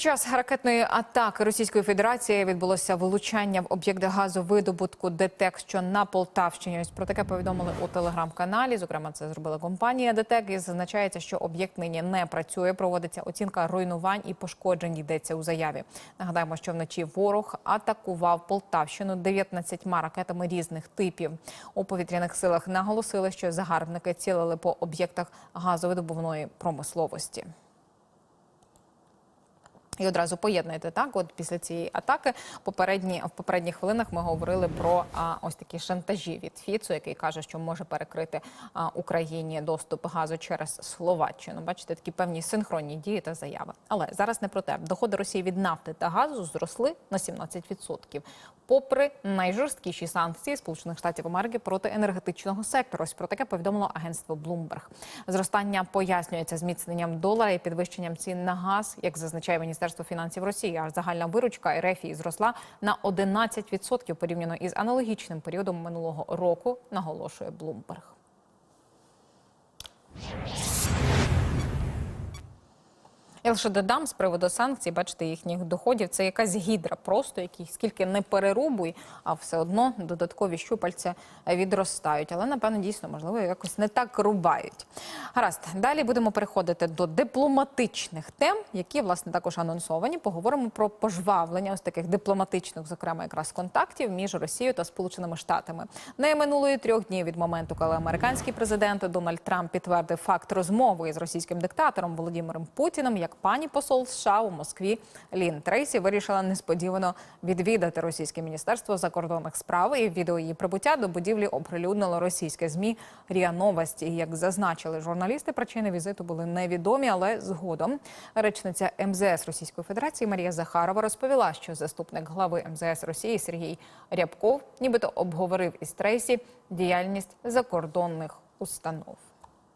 Під час ракетної атаки Російської Федерації відбулося влучання в об'єкт газовидобутку ДТЕК, що на Полтавщині. Ось про таке повідомили у телеграм-каналі. Зокрема, це зробила компанія ДТЕК. І зазначається, що об'єкт нині не працює. Проводиться оцінка руйнувань і пошкоджень. Йдеться у заяві. Нагадаємо, що вночі ворог атакував Полтавщину 19 ракетами різних типів. У повітряних силах наголосили, що загарбники цілили по об'єктах газовидобувної промисловості. І одразу поєднуєте так. От після цієї атаки попередні в попередніх хвилинах ми говорили про а, ось такі шантажі від Фіцу, який каже, що може перекрити а, Україні доступ газу через Словаччину. Бачите, такі певні синхронні дії та заяви. Але зараз не про те. Доходи Росії від нафти та газу зросли на 17%. Попри найжорсткіші санкції Сполучених Штатів Америки проти енергетичного сектору. Ось про таке повідомило агентство Bloomberg. Зростання пояснюється зміцненням долара і підвищенням цін на газ, як зазначає Міністерство фінансів Росії. А загальна виручка РФ зросла на 11% порівняно із аналогічним періодом минулого року, наголошує Bloomberg. Я лише додам з приводу санкцій, бачите, їхніх доходів. Це якась гідра, просто які скільки не перерубуй, а все одно додаткові щупальця відростають. Але напевно дійсно можливо якось не так рубають. Гаразд, далі будемо переходити до дипломатичних тем, які власне також анонсовані. Поговоримо про пожвавлення ось таких дипломатичних, зокрема якраз контактів між Росією та Сполученими Штатами. Не минулої трьох днів від моменту, коли американський президент Дональд Трамп підтвердив факт розмови із російським диктатором Володимиром Путіним. Як пані посол США у Москві Лін Трейсі вирішила несподівано відвідати російське міністерство закордонних справ. І відео її прибуття до будівлі оприлюднило російське змі Ріа Новості. І, Як зазначили журналісти, причини візиту були невідомі, але згодом речниця МЗС Російської Федерації Марія Захарова розповіла, що заступник глави МЗС Росії Сергій Рябков нібито обговорив із Трейсі діяльність закордонних установ.